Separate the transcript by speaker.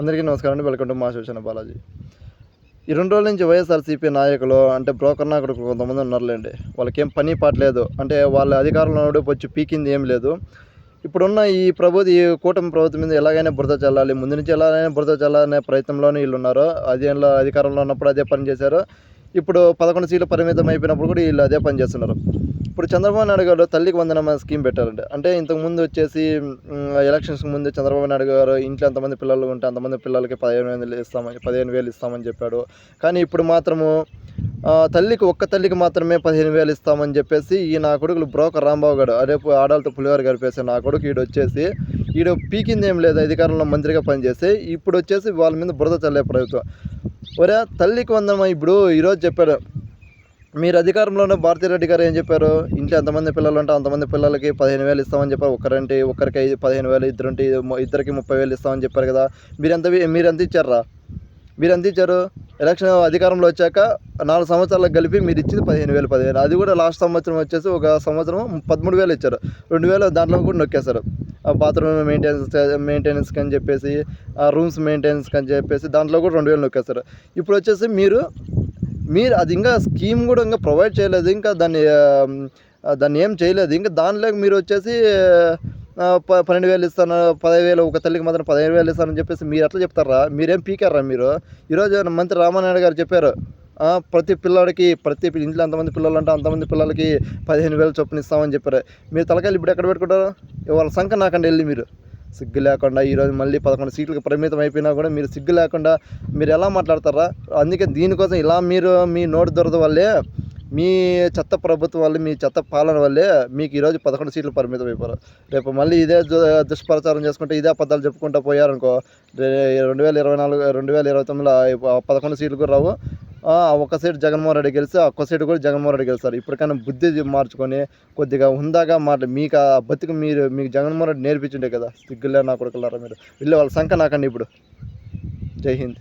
Speaker 1: అందరికీ నమస్కారం అండి. వెల్కమ్ టు మా శివసేన బాలాజీ. ఈ రెండు రోజుల నుంచి వైఎస్ఆర్సీపీ నాయకులు అంటే బ్రోకర్ నాయకుడు కొంతమంది ఉన్నారులేండి. వాళ్ళకి ఏం పని పాటలేదు అంటే వాళ్ళ అధికారంలో ఉన్నప్పుడు వచ్చి పీకింది ఏం లేదు. ఇప్పుడున్న ఈ ప్రభుత్వ ఈ కూటమి ప్రభుత్వం మీద ఎలాగైనా బురద చల్లాలి ముందు నుంచి ఎలాగైనా బురద చల్లాలనే ప్రయత్నంలోనే వీళ్ళు ఉన్నారు. అదే అధికారంలో ఉన్నప్పుడు అదే పని చేశారు. ఇప్పుడు పదకొండు సీట్లు పరిమితం అయిపోయినప్పుడు కూడా వీళ్ళు అదే పని చేస్తున్నారు. ఇప్పుడు చంద్రబాబు నాయుడు గారు తల్లికి వందనం స్కీమ్ పెట్టారండి అంటే ఇంతకు ముందు వచ్చేసి ఎలక్షన్స్కి ముందు చంద్రబాబు నాయుడు గారు ఇంట్లో ఎంతమంది పిల్లలు ఉంటే అంతమంది పిల్లలకి పదిహేను వేలు ఇస్తామని పదిహేను వేలు ఇస్తామని చెప్పాడు. కానీ ఇప్పుడు మాత్రము తల్లికి ఒక్క తల్లికి మాత్రమే పదిహేను వేలు ఇస్తామని చెప్పేసి ఈ నా కొడుకులు బ్రోకర్ రాంబాబు గారు రేపు ఆడాలతో పులివారు గడిపేసి నా కొడుకు ఈడు వచ్చేసి ఈడు పీకింది ఏం లేదు అధికారంలో మంత్రిగా పనిచేసి ఇప్పుడు వచ్చేసి వాళ్ళ మీద బురద చల్లే ప్రభుత్వం. ఒరే తల్లికి వందనం ఇప్పుడు ఈరోజు చెప్పాడు మీరు అధికారంలోనే భారతిరెడ్డి గారు ఏం చెప్పారు? ఇంట్లో ఎంతమంది పిల్లలు ఉంటే అంతమంది పిల్లలకి పదిహేను వేలు ఇస్తామని చెప్పారు. ఒకరంటే ఒకరికి ఐదు పదిహేను వేలు ఇద్దరుంటే ఇద్దరికి ముప్పై వేలు ఇస్తామని చెప్పారు కదా. మీరు ఎంత మీరు ఎంత ఇచ్చారా? మీరు ఎంత ఇచ్చారు? ఎలక్షన్ అధికారంలో వచ్చాక నాలుగు సంవత్సరాలకు కలిపి మీరు ఇచ్చింది పదిహేను వేలు పదిహేను అది కూడా లాస్ట్ సంవత్సరం వచ్చేసి ఒక సంవత్సరం పదమూడు వేలు ఇచ్చారు. రెండు వేలు దాంట్లో కూడా నొక్కేశారు. బాత్రూమ్ మెయింటెనెన్స్ మెయింటెనెన్స్కి అని చెప్పేసి రూమ్స్ మెయింటెనెన్స్కి అని చెప్పేసి దాంట్లో కూడా రెండు వేలు నొక్కేస్తారు ఇప్పుడు వచ్చేసి మీరు మీరు అది ఇంకా స్కీమ్ కూడా ఇంకా ప్రొవైడ్ చేయలేదు ఇంకా దాన్ని దాన్ని ఏం చేయలేదు. ఇంకా దానిలో మీరు వచ్చేసి ప పన్నెండు వేలు ఇస్తాను పదహైదు వేలు ఒక తల్లికి మాత్రం పదిహేను వేలు ఇస్తానని చెప్పేసి మీరు ఎట్లా చెప్తారా? మీరేం పీకారా మీరు? ఈరోజు మంత్రి రామానాయుడు గారు చెప్పారు ప్రతి పిల్లాడికి ప్రతి ఇంట్లో ఎంతమంది పిల్లలు అంటే అంతమంది పిల్లలకి పదిహేను వేలు చొప్పున ఇస్తామని చెప్పారు. మీరు తలకాయలు ఇప్పుడు ఎక్కడ పెట్టుకుంటారు? వాళ్ళ సంఖ నాకండి వెళ్ళి మీరు. సిగ్గు లేకుండా ఈరోజు మళ్ళీ పదకొండు సీట్లకు పరిమితం అయిపోయినా కూడా మీరు సిగ్గు లేకుండా మీరు ఎలా మాట్లాడతారా? అందుకే దీనికోసం ఇలా మీరు మీ నోటు దొరద వల్లే మీ చెత్త ప్రభుత్వం వల్ల మీ చెత్త పాలన వల్లే మీకు ఈరోజు పదకొండు సీట్లు పరిమితం అయిపోయారు. రేపు మళ్ళీ ఇదే దు- దుష్ప్రచారం చేసుకుంటే ఇదే అబద్ధాలు చెప్పుకుంటూ పోయారనుకో రెండు వేల ఇరవై నాలుగు రెండు వేల ఇరవై తొమ్మిదిలో పదకొండు సీట్లు కూడా రావు. ఒక ఒక్క జగన్మోహన్ రెడ్డి గెలిచి ఒక్క సైడ్ కూడా జగన్మోహన్ రెడ్డి గెలుస్తారు. ఇప్పటికైనా బుద్ధి మార్చుకొని కొద్దిగా హుందాగా మాట మీకు ఆ బతుకు మీరు మీకు జగన్మోహన్ రెడ్డి నేర్పించుండే కదా సిగ్గులే నా కొడుకులారా మీరు. వెళ్ళే వాళ్ళ సంఖ్య నాకండి ఇప్పుడు. జై హింద్.